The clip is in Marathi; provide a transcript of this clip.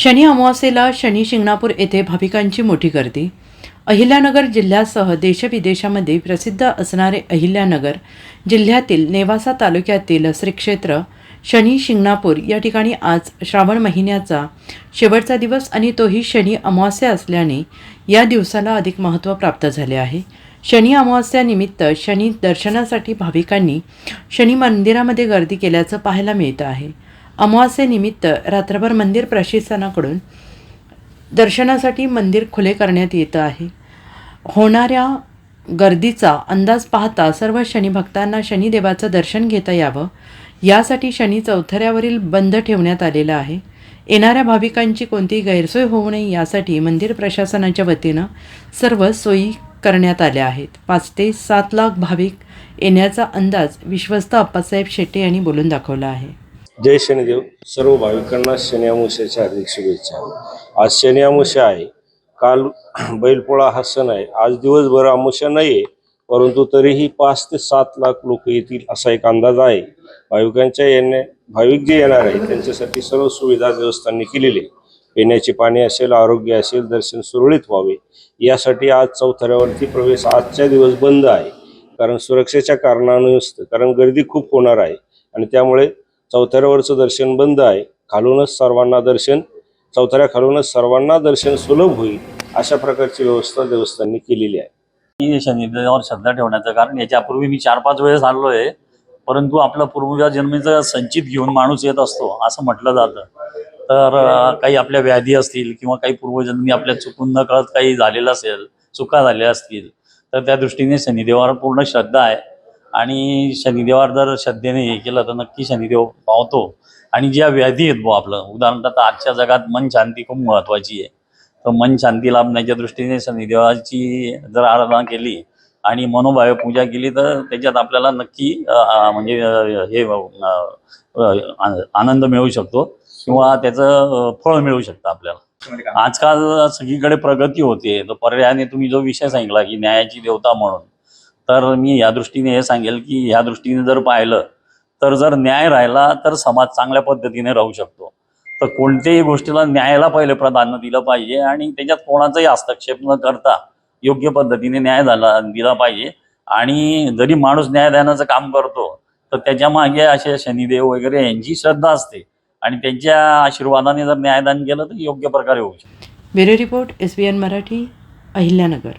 शनी अमावास्येला शनी शिंगणापूर येथे भाविकांची मोठी गर्दी. अहिल्यानगर जिल्ह्यासह देशविदेशामध्ये प्रसिद्ध असणारे अहिल्यानगर जिल्ह्यातील नेवासा तालुक्यातील श्रीक्षेत्र शनी शिंगणापूर या ठिकाणी आज श्रावण महिन्याचा शेवटचा दिवस आणि तोही शनी अमावास्या असल्याने या दिवसाला अधिक महत्त्व प्राप्त झाले आहे. शनी अमावास्यानिमित्त शनी दर्शनासाठी भाविकांनी शनी मंदिरामध्ये गर्दी केल्याचं पाहायला मिळतं आहे. अमावास्येनिमित्त रात्रभर मंदिर प्रशासनाकडून दर्शनासाठी मंदिर खुले करण्यात येतं आहे. होणाऱ्या गर्दीचा अंदाज पाहता सर्व शनिभक्तांना शनिदेवाचं दर्शन घेता यावं. यासाठी शनी चौथऱ्यावरील बंद ठेवण्यात आलेलं आहे. येणाऱ्या भाविकांची कोणतीही गैरसोय होऊ नये यासाठी मंदिर प्रशासनाच्या वतीनं सर्व सोयी करण्यात आल्या आहेत. पाच ते सात लाख भाविक येण्याचा अंदाज विश्वस्त अप्पासाहेब शेट्टे यांनी बोलून दाखवला आहे. जय शनिदेव. सर्व भाविकांना शनी अमावस्याच्या हार्दिक शुभेच्छा. आज शनी अमावस्या आहे. काल बैलपोळा हा सण आहे. आज दिवसभर अमावस्या नाही आहे परंतु तरीही पाच ते सात लाख लोक येतील असा एक अंदाज आहे. भाविकांच्या येण्या भाविक जे येणार आहे त्यांच्यासाठी सर्व सुविधा देवस्थानने केलेली आहे. पिण्याची पाणी असेल आरोग्य असेल दर्शन सुरळीत व्हावे. यासाठी आज चौथऱ्यावरती प्रवेश आजच्या दिवस बंद आहे. कारण सुरक्षेच्या कारणानुसार कारण गर्दी खूप होणार आहे. आणि त्यामुळे चौथऱ्यावरचं दर्शन बंद आहे. खालूनच सर्वांना दर्शन चौथऱ्या खालूनच सर्वांना दर्शन सुलभ होईल अशा प्रकारची व्यवस्था देवस्थाननी केलेली आहे. मी शनिदेवावर श्रद्धा ठेवण्याचं कारण याच्यापूर्वी मी चार पाच वेळेस आलोय परंतु आपला पूर्वजा जन्मीचा संचित घेऊन माणूस येत असतो असं म्हटलं जातं. तर काही आपल्या व्याधी असतील किंवा काही पूर्वजन्मी आपल्या चुकून न कळत काही झालेलं असेल चुका झाल्या असतील तर त्या दृष्टीने शनिदेवावर पूर्ण श्रद्धा आहे. आणि शनिदेवावर जर श्रद्धेने हे केलं तर नक्की शनिदेव पावतो. आणि ज्या व्याधी आहेत भाऊ आपलं उदाहरणार्थ आजच्या जगात मन शांती खूप महत्वाची आहे. तर मन शांती लाभण्याच्या दृष्टीने शनिदेवाची जर आराधना केली आणि मनोभावे पूजा केली तर त्याच्यात आपल्याला नक्की म्हणजे हे आनंद मिळू शकतो किंवा त्याचं फळ मिळू शकतं आपल्याला. आजकाल सगळीकडे प्रगती होते. तर पर्यायाने तुम्ही जो विषय सांगितला की न्यायाची देवता म्हणून तर मी या दृष्टीने हे सांगेल की ह्या दृष्टीने जर पाहिलं तर जर न्याय राहिला तर समाज चांगल्या पद्धतीने राहू शकतो. तर कोणत्याही गोष्टीला न्यायाला पहिले प्राधान्य दिलं पाहिजे आणि त्याच्यात कोणाचाही हस्तक्षेप न करता योग्य पद्धतीने न्याय झाला दिला पाहिजे. आणि जरी माणूस न्यायदानाचं काम करतो तर त्याच्यामागे असे शनिदेव वगैरे यांची श्रद्धा असते. आणि त्यांच्या आशीर्वादाने जर न्यायदान केलं तर योग्य प्रकारे होऊ शकतो. Bureau report S B N Marathi Ahilyanagar.